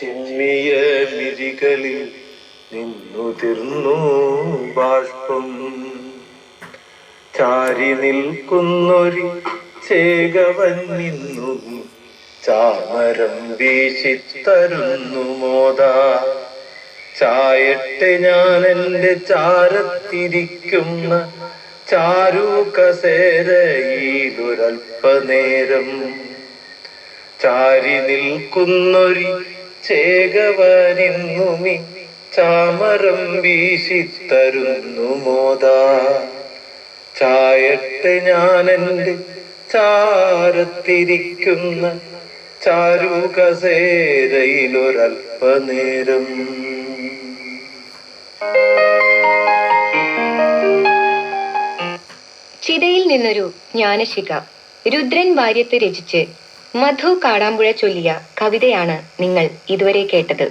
ചിമ്മിയ മിഴികളിൽ നിന്നുതിർന്നു ബാഷ്പം. ചാരി നിൽക്കുന്നൊരു ചേകവൻ നിന്നു. ചാമരം വീശിത്തരുന്നു മോദാ. ചായട്ടെ ഞാൻ എന്റെ ചാരത്തിരിക്കുന്ന ചാരു കസേരയിലൊരൽപ്പനേരം ചാരി നിൽക്കുന്നൊരു ചേകവനിന്നുമി ചാമരം വീശിത്തരുന്നു മോദാ. ചായട്ടെ ഞാൻ എന്റെ ചാരത്തിരിക്കുന്ന ചാരുകസേരയിലൊരൽപ്പനേരം ചിതയിൽ നിന്നൊരു ജ്ഞാനശിഖ രുദ്രൻ വാര്യത്ത് രചിച്ച് മധു കാടാമ്പുഴ ചൊല്ലിയ കവിതയാണ് നിങ്ങൾ ഇതുവരെ കേട്ടത്.